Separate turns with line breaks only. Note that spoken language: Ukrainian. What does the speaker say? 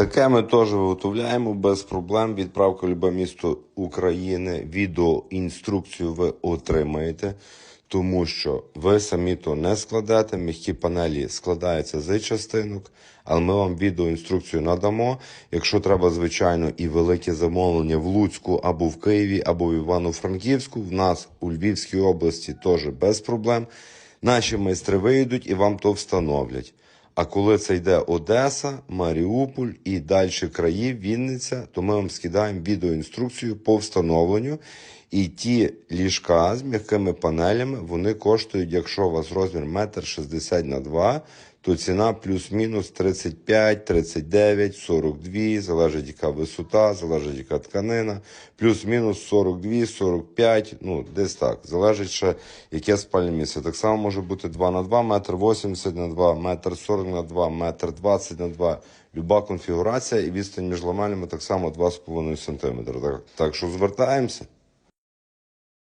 Таке ми теж виготовляємо без проблем. Відправка любе місто України. Відео інструкцію ви отримаєте, тому що ви самі то не складете. М'які панелі складаються з частинок, але ми вам відеоінструкцію надамо. Якщо треба, звичайно, і велике замовлення в Луцьку або в Києві, або в Івано-Франківську. В нас у Львівській області теж без проблем. Наші майстри вийдуть і вам то встановлять. А коли це йде Одеса, Маріуполь і далі краї, Вінниця, то ми вам скидаємо відеоінструкцію по встановленню. І ті ліжка з м'якими панелями вони коштують, якщо у вас розмір 1,60 на 2 то ціна плюс-мінус 35, 39, 42, залежить яка висота, залежить яка тканина, плюс-мінус 42, 45, ну десь так. Залежить ще яке спальне місце. Так само може бути 2 на 2, метр 80 на 2, метр 40 на 2, метр 20 на 2. Люба конфігурація і відстань між ламелями так само 2,5 см. Так, так що звертаємося.